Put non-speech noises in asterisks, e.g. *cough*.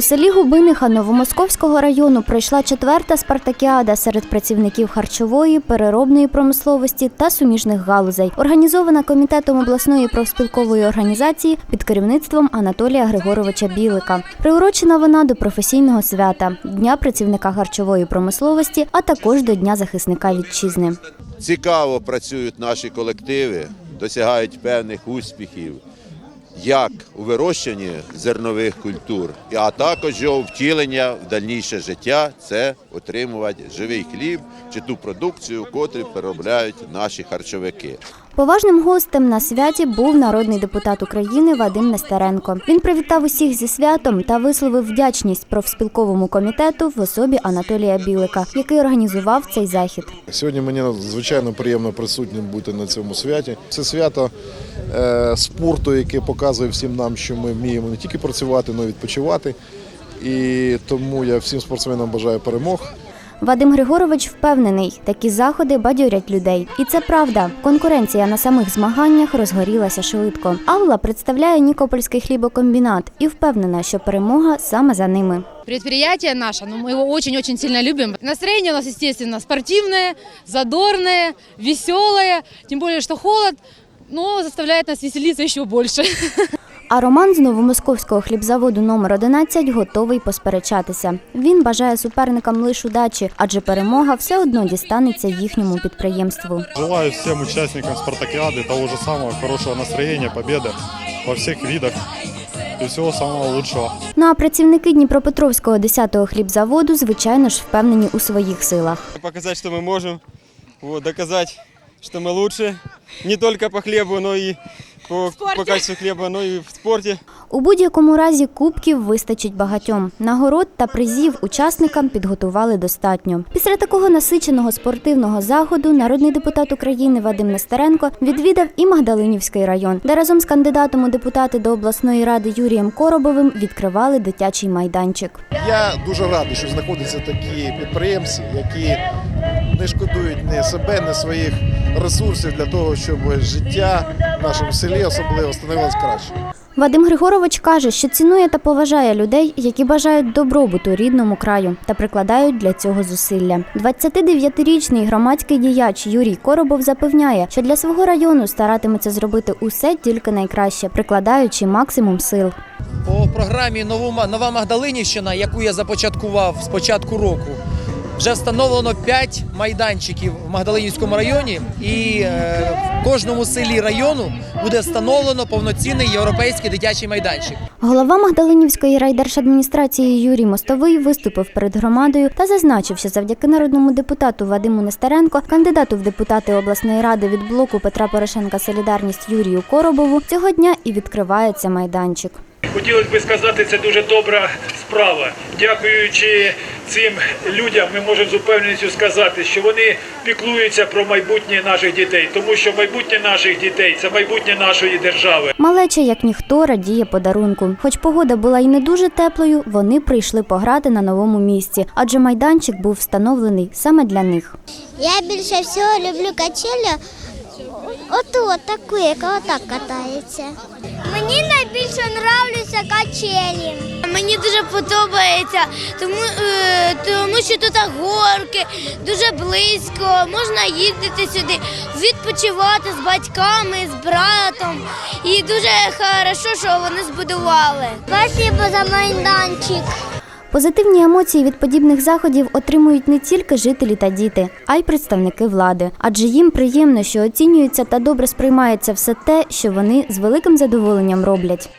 У селі Губиниха Новомосковського району пройшла четверта спартакіада серед працівників харчової, переробної промисловості та суміжних галузей, організована комітетом обласної профспілкової організації під керівництвом Анатолія Григоровича Білика. Приурочена вона до професійного свята Дня працівника харчової промисловості, а також до Дня захисника вітчизни. цікаво працюють наші колективи, досягають певних успіхів, як у вирощенні зернових культур, а також його втілення в дальніше життя це отримувати живий хліб чи ту продукцію, котрі переробляють наші харчовики. Поважним гостем на святі був народний депутат України Вадим Нестеренко. Він привітав усіх зі святом та висловив вдячність профспілковому комітету в особі Анатолія Білика, який організував цей захід. Сьогодні мені надзвичайно приємно присутнім бути на цьому святі. Це свято е, спорту, яке показує всім нам, що ми вміємо не тільки працювати, але й відпочивати. І тому я всім спортсменам бажаю перемог. Вадим Григорович впевнений, такі заходи бадьорять людей. І це правда. Конкуренція на самих змаганнях розгорілася швидко. Алла представляє Нікопольський хлібокомбінат і впевнена, що перемога саме за ними. Предприятие наше, ну, мы его очень-очень сильно любим. Настроение у нас, естественно, спортивное, задорное, веселое. Тем более, что холод, но заставляет нас веселиться еще больше. *laughs* А Роман з новомосковського хлібзаводу номер 11 готовий посперечатися. Він бажає суперникам лише удачі, адже перемога все одно дістанеться їхньому підприємству. Желаю всем участникам спартакиады того же самого хорошего настроения, победы во всех видах и всего самого лучшего. Ну а працівники Дніпропетровського 10-го хлібзаводу, звичайно ж, впевнені у своїх силах. показать, что мы можем, вот, доказать, что мы лучше, не только по хлебу, но и по, по качеству хлеба, но и в спорте. У будь-якому разі кубків вистачить багатьом. Нагород та призів учасникам підготували достатньо. Після такого насиченого спортивного заходу народний депутат України Вадим Нестеренко відвідав і Магдалинівський район, де разом з кандидатом у депутати до обласної ради Юрієм Коробовим відкривали дитячий майданчик. Я дуже радий, що знаходяться такі підприємці, які не шкодують ні себе, ні своїх ресурсів для того, щоб життя в нашому селі особливо становилось краще. Вадим Григорович каже, що цінує та поважає людей, які бажають добробуту рідному краю та прикладають для цього зусилля. 29-річний громадський діяч Юрій Коробов запевняє, що для свого району старатиметься зробити усе тільки найкраще, прикладаючи максимум сил. По програмі «Нову- Нова Магдалинівщина, яку я започаткував з початку року, вже встановлено 5 майданчиків в Магдалинівському районі, і е, в кожному селі району буде встановлено повноцінний європейський дитячий майданчик. Голова Магдалинівської райдержадміністрації Юрій Мостовий виступив перед громадою та зазначив, що завдяки народному депутату Вадиму Нестеренко, кандидату в депутати обласної ради від блоку Петра Порошенка Солідарність Юрію Коробову, цього дня і відкривається майданчик. Хотілося б сказати, це дуже добра справа. Дякуючи цим людям, ми можемо з упевненістю сказати, що вони піклуються про майбутнє наших дітей, тому що майбутнє наших дітей це майбутнє нашої держави. Малеча, як ніхто, радіє подарунку. Хоч погода була й не дуже теплою, вони прийшли пограти на новому місці, адже майданчик був встановлений саме для них. Я більше всього люблю качелі. Ото таку, яка отак катається. Мені найбільше нравляться качелі. Мені дуже подобається, тому, е, тому що тут горки, дуже близько, можна їздити сюди, відпочивати з батьками, з братом. І дуже хорошо, що вони збудували. Спасибо за майданчик. Позитивні емоції від подібних заходів отримують не тільки жителі та діти, а й представники влади. Адже їм приємно, що оцінюється та добре сприймається все те, що вони з великим задоволенням роблять.